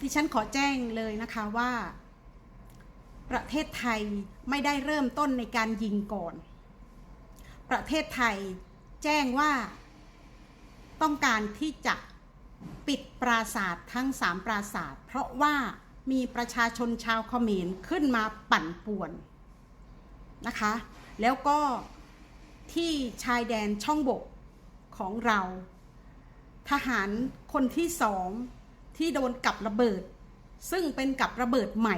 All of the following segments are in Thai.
ดิฉันขอแจ้งเลยนะคะว่า ประเทศไทยไม่ได้เริ่มต้นในการยิงก่อน ประเทศไทยแจ้งว่าต้องการที่จะปิดปราสาททั้งสามปราสาทเพราะว่ามีประชาชนชาวเขมรขึ้นมาปั่นป่วนนะคะ แล้วก็ที่ชายแดนช่องบกของเรา ทหารคนที่สอง ที่โดนกับระเบิด ซึ่งเป็นกับระเบิดใหม่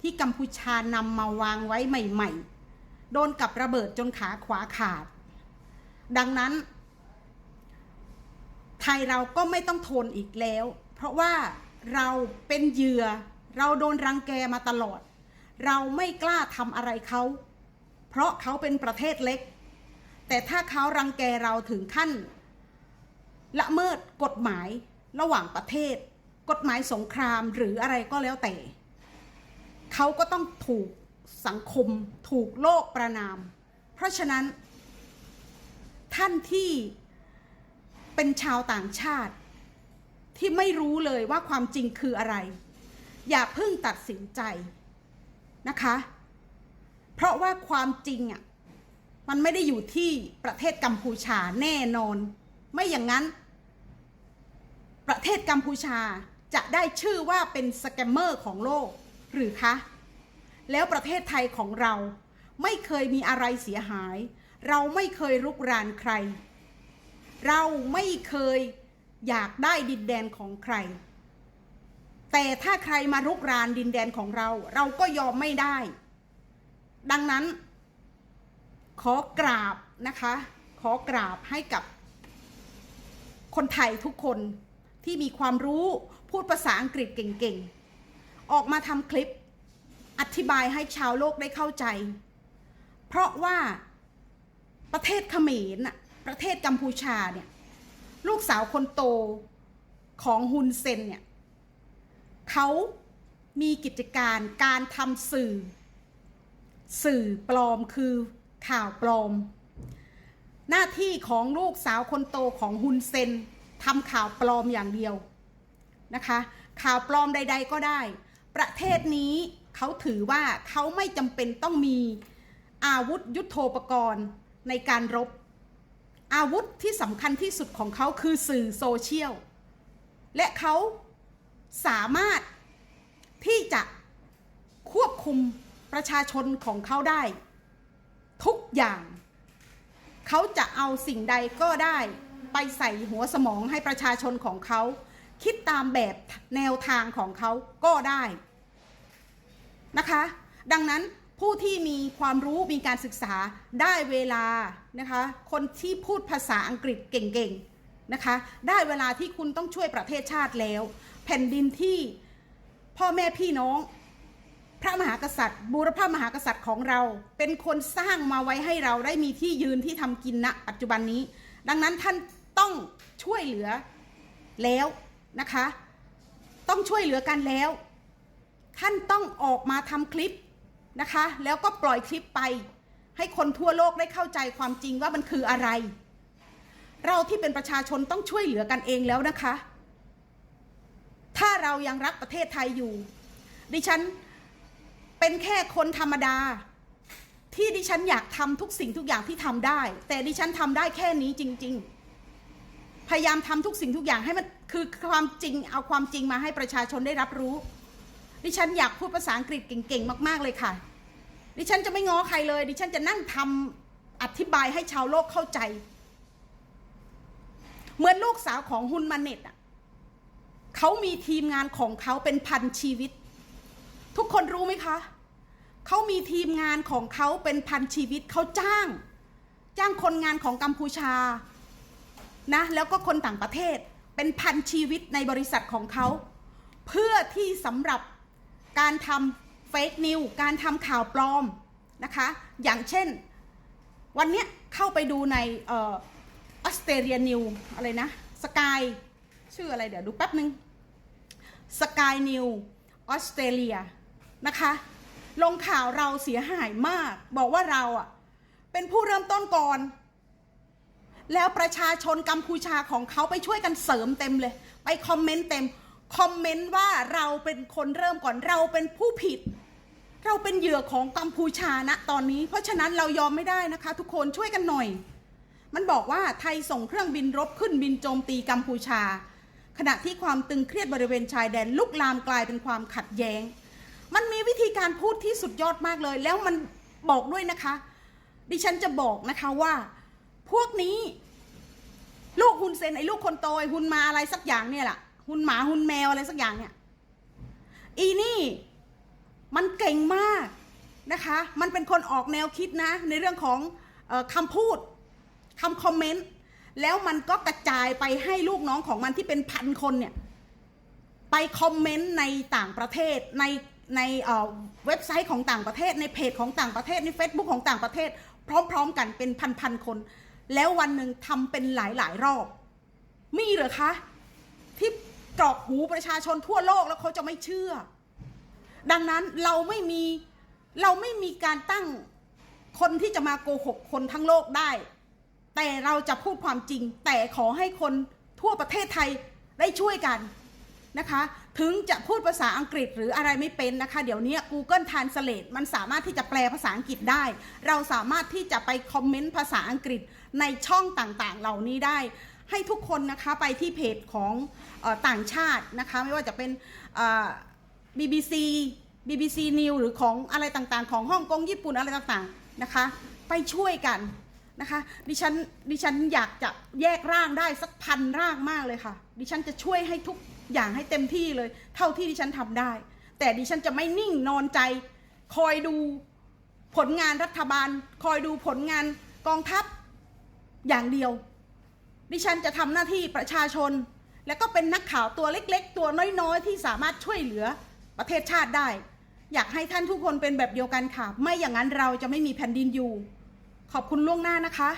ที่กัมพูชานำมาวางไว้ใหม่ ๆ โดนกับระเบิดจนขาขวาขาด ดังนั้น ไทยเราก็ไม่ต้องทนอีกแล้ว เพราะว่าเราเป็นเหยื่อ เราโดนรังแกมาตลอด เราไม่กล้าทำอะไรเขา เพราะเขาเป็นประเทศเล็ก แต่ถ้าเขารังแกเราถึงขั้น ละเมิดกฎหมายระหว่างประเทศ กฎหมายสงครามหรืออะไรก็แล้วแต่ เขาก็ต้องถูกสังคมถูกโลกประนาม เพราะฉะนั้น ท่านที่เป็นชาวต่างชาติที่ไม่รู้เลยว่าความจริงคืออะไร อย่าเพิ่งตัดสินใจนะคะ เพราะว่าความจริงอะมันไม่ได้อยู่ที่ประเทศกัมพูชาแน่นอน ไม่อย่างนั้น ประเทศกัมพูชา จะได้ชื่อว่าเป็นสแกมเมอร์ของโลกหรือคะ แล้วประเทศไทยของเราไม่เคยมีอะไรเสียหาย เราไม่เคยรุกรานใคร เราไม่เคยอยากได้ดินแดนของใคร แต่ถ้าใครมารุกรานดินแดนของเรา เราก็ยอมไม่ได้ ดังนั้น ขอกราบนะคะ ขอกราบให้กับคนไทยทุกคนที่มีความรู้ พูดภาษาอังกฤษเก่งๆ ออกมาทำคลิปอธิบายให้ชาวโลกได้เข้าใจ เพราะว่าประเทศเขมรน่ะประเทศกัมพูชาเนี่ยลูกสาวคนโตของฮุนเซนเนี่ยเขามีกิจการการทำสื่อ สื่อปลอมคือข่าวปลอม หน้าที่ของลูกสาวคนโตของฮุนเซนทำข่าวปลอมอย่างเดียว นะคะ ข่าวปลอมใด ๆ ก็ได้ ประเทศนี้เขาถือว่าเขาไม่จำเป็นต้องมีอาวุธยุโทโธปกรณ์ในการรบ อาวุธที่สำคัญที่สุดของเขาคือสื่อโซเชียล และเขาสามารถที่จะควบคุมประชาชนของเขาได้ ทุกอย่าง เขาจะเอาสิ่งใดก็ได้ ไปใส่หัวสมองให้ประชาชนของเขา คิดตามแบบแนวทางของเขาก็ได้นะคะ ดังนั้นผู้ที่มีความรู้มีการศึกษาได้เวลานะคะ คนที่พูดภาษาอังกฤษเก่งๆนะคะ ได้เวลาที่คุณต้องช่วยประเทศชาติแล้ว แผ่นดินที่พ่อแม่พี่น้อง พระมหากษัตริย์ บูรพามหากษัตริย์ของเรา เป็นคนสร้างมาไว้ให้เราได้มีที่ยืนที่ทำกินณปัจจุบันนี้ ดังนั้นท่านต้องช่วยเหลือแล้ว นะคะ ต้องช่วยเหลือกันแล้ว ท่านต้องออกมาทำคลิปนะคะ แล้วก็ปล่อยคลิปไป ให้คนทั่วโลกได้เข้าใจความจริงว่ามันคืออะไร เราที่เป็นประชาชนต้องช่วยเหลือกันเองแล้วนะคะ ถ้าเรายังรักประเทศไทยอยู่ ดิฉันเป็นแค่คนธรรมดา ที่ดิฉันอยากทำทุกสิ่งทุกอย่างที่ทำได้ แต่ดิฉันทำได้แค่นี้จริง ๆ พยายามทำทุกสิ่งทุกอย่างให้มัน คือความจริงเอาความจริงมาให้ประชาชนได้รับรู้ ดิฉันอยากพูดภาษาอังกฤษเก่งๆ มากๆเลยค่ะ ดิฉันจะไม่ง้อใครเลย ดิฉันจะนั่งทำอธิบายให้ชาวโลกเข้าใจ เหมือนลูกสาวของฮุนมาเน็ตอะเขามีทีมงานของเขาเป็นพันชีวิต ทุกคนรู้ไหมคะเขามีทีมงานของเขาเป็นพันชีวิตเขาจ้าง จ้างคนงานของกัมพูชานะแล้วก็คนต่างประเทศ เป็นพันชีวิตในบริษัทของเขา เพื่อที่สำหรับการทำเฟกนิวการทำข่าวปลอมนะคะ อย่างเช่น วันนี้เข้าไปดูในออสเตรเลียนิวอะไรนะสกายชื่ออะไรเดี๋ยวดูแป๊บนึงสกายนิวออสเตรเลียนะคะ ลงข่าวเราเสียหายมาก บอกว่าเราอะเป็นผู้เริ่มต้นก่อน แล้วประชาชนกัมพูชาของเขาไปช่วยกันเสริมเต็มเลย ไปคอมเมนต์เต็ม คอมเมนต์ว่าเราเป็นคนเริ่มก่อนเราเป็นผู้ผิด เราเป็นเหยื่อของกัมพูชาณตอนนี้ เพราะฉะนั้นเรายอมไม่ได้นะคะ ทุกคนช่วยกันหน่อย มันบอกว่าไทยส่งเครื่องบินรบขึ้นบินโจมตีกัมพูชา ขณะที่ความตึงเครียดบริเวณชายแดนลุกลามกลายเป็นความขัดแย้ง มันมีวิธีการพูดที่สุดยอดมากเลย แล้วมันบอกด้วยนะคะ ดิฉันจะบอกนะคะว่า พวกนี้ ลูกฮุนเซนไอ้ลูกคนโตไอ้ฮุนมาอะไรสักอย่างเนี่ยแหละฮุนหมาฮุนแมวอะไรสักอย่างเนี่ย อีนี่มันเก่งมากนะคะ มันเป็นคนออกแนวคิดนะ ในเรื่องของออคำพูดคำคอมเมนต์แล้วมันก็กระจายไปให้ลูกน้องของมันที่เป็นพันคนเนี่ย ไปคอมเมนต์ในต่างประเทศในในเเว็บไซต์ของต่างประเทศ ในเพจของต่างประเทศใน Facebook ของต่างประเทศ พร้อม ๆ กันเป็นพันๆคน แล้ววันหนึ่งทำเป็นหลายๆ รอบ มีเหรอคะ ที่กรอกหูประชาชนทั่วโลกแล้วเขาจะไม่เชื่อ ดังนั้นเราไม่มีเราไม่มีการตั้งคนที่จะมาโกหกคนทั้งโลกได้ แต่เราจะพูดความจริง แต่ขอให้คนทั่วประเทศไทยได้ช่วยกัน นะคะ ถึงจะพูดภาษาอังกฤษหรืออะไรไม่เป็นนะคะ เดี๋ยวนี้ Google Translate มันสามารถที่จะแปลภาษาอังกฤษได้ เราสามารถที่จะไปคอมเมนต์ภาษาอังกฤษในช่องต่างๆ เหล่านี้ได้ ให้ทุกคนนะคะไปที่เพจของออต่างชาตินะคะ ไม่ว่าจะเป็น BBC BBC News หรือของอะไรต่างๆ ของฮ่องกงญี่ปุ่นอะไรต่างๆนะคะ ไปช่วยกันนะคะดิฉันดิฉันอยากจะแยกร่างได้สักพันร่างมากเลยค่ะ ดิฉันจะช่วยให้ทุก อย่างให้เต็มที่เลย เท่าที่ดิฉันทำได้ แต่ดิฉันจะไม่นิ่งนอนใจ คอยดูผลงานรัฐบาล คอยดูผลงานกองทัพอย่างเดียว ดิฉันจะทำหน้าที่ประชาชน และก็เป็นนักข่าวตัวเล็ก ๆ ตัวน้อยๆ ที่สามารถช่วยเหลือประเทศชาติได้ อยากให้ท่านทุกคนเป็นแบบเดียวกันค่ะ ไม่อย่างนั้นเราจะไม่มีแผ่นดินอยู่ ขอบคุณล่วงหน้านะคะ